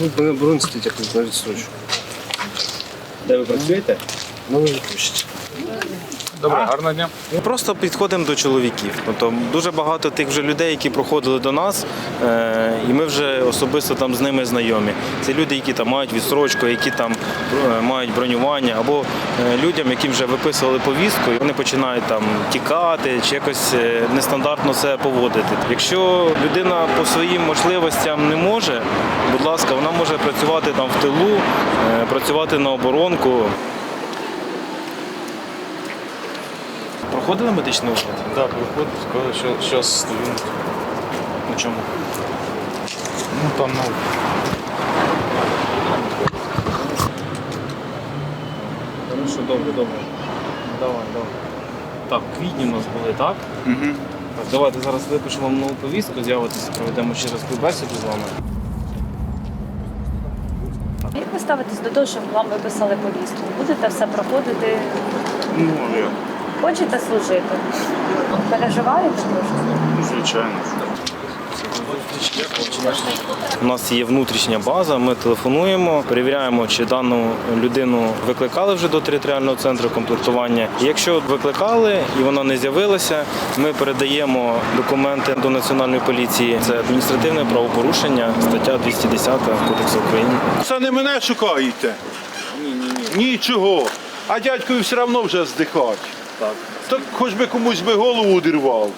Ну, мене бронстить якось на відсрочку. Де ви працюєте? Ну, не відпустять. Добре, гарного дня. Ми просто підходимо до чоловіків. Тобто дуже багато тих вже людей, які проходили до нас, е, і ми вже особисто там з ними знайомі. Це люди, які там мають відстрочку, які там е, мають бронювання, або е, людям, яким вже виписували повістку, і вони починають там тікати чи якось е, нестандартно себе поводити. Якщо людина по своїм можливостям не може, будь ласка, вона може працювати там в тилу, е, працювати на оборонку. Проходили медичний огляд? Так, виходить, сказали, що зараз стою. На чому? Ну там ну. Хорошо, добре, добре. Давай, давай. Так, в квітні у нас були, так? Угу. Так, давайте зараз випишемо вам нову повістку, з'явитися, проведемо ще раз співбесіду з вами. Як ви ставитесь до того, що вам виписали повістку? Будете все проходити? Ну, я, Хочете служити? Переживаєте трошки? звичайно. У нас є внутрішня база, ми телефонуємо, перевіряємо, чи дану людину викликали вже до територіального центру комплектування. Якщо викликали і вона не з'явилася, ми передаємо документи до національної поліції. Це адміністративне правопорушення, стаття 210 Кодексу України. Це не мене шукаєте? Ні, ні, ні. Нічого. А дядькові все одно вже здихать. Так, Так хоч би комусь би голову одірвав.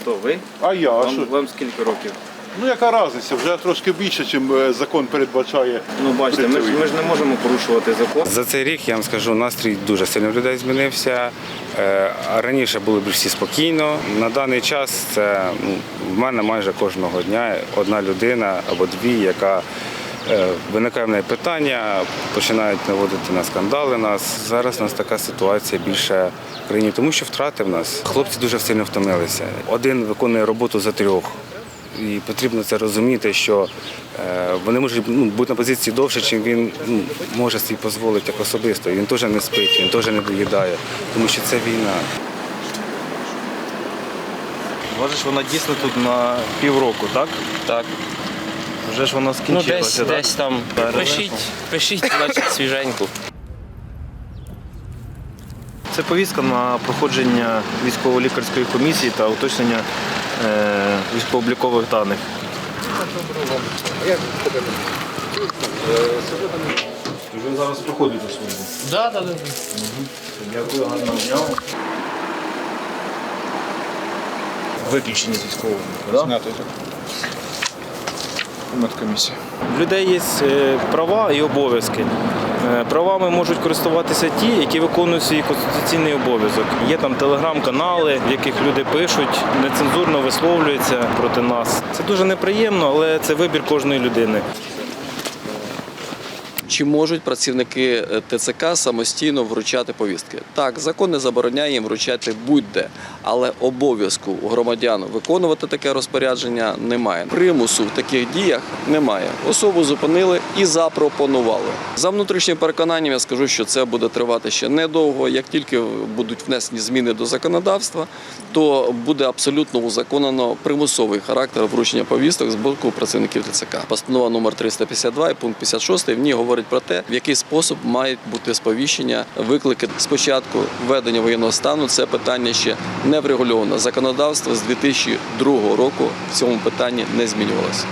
хто ви? А я, а що? вам скільки років? Ну яка різниця? Вже трошки більше, ніж закон передбачає. Ну бачите, ми ж, ми ж не можемо порушувати закон. За цей рік я вам скажу, настрій дуже сильно в людей змінився. Е, Раніше були б всі спокійно. На даний час це ну, в мене майже кожного дня одна людина або дві, яка е, виникає в неї питання, починають наводити на скандали нас. Зараз у нас така ситуація більше в країні, тому що втрати в нас. Хлопці дуже сильно втомилися. Один виконує роботу за трьох. І потрібно це розуміти, що е, вони можуть ну, бути на позиції довше, чим він ну, може собі дозволити як особисто. Він теж не спить, він теж не доїдає, тому що це війна. Бачиш, вона дійсно тут на півроку, так? Так. Вже ж вона Ну, скінчилася, десь, так? десь там. Пишіть, пишіть, значить, свіженьку. Це повістка на проходження військово-лікарської комісії та уточнення е, військово-облікових даних. Ви зараз проходите службу. Да, да, да. Дякую, гарного дня. Виключені з військового. Да? Так. В людей є е, права і обов'язки. Е, Правами можуть користуватися ті, які виконують свій конституційний обов'язок. Є там телеграм-канали, в яких люди пишуть, нецензурно висловлюються проти нас. Це дуже неприємно, але це вибір кожної людини. Чи можуть працівники е, ТЦК самостійно вручати повістки? Так, закон не забороняє їм вручати будь-де, але обов'язку громадян виконувати таке розпорядження немає. Примусу в таких діях немає. Особу зупинили і запропонували. За внутрішнім переконанням я скажу, що це буде тривати ще недовго. Як тільки будуть внесені зміни до законодавства, то буде абсолютно узаконено примусовий характер вручення повісток з боку працівників ТЦК. Постанова номер 352 і пункт 56 в ній говорить про те, в який спосіб мають бути сповіщення, виклики спочатку введення воєнного стану. Це питання ще не врегульовано. Законодавство з 2002 року в цьому питанні не змінювалося.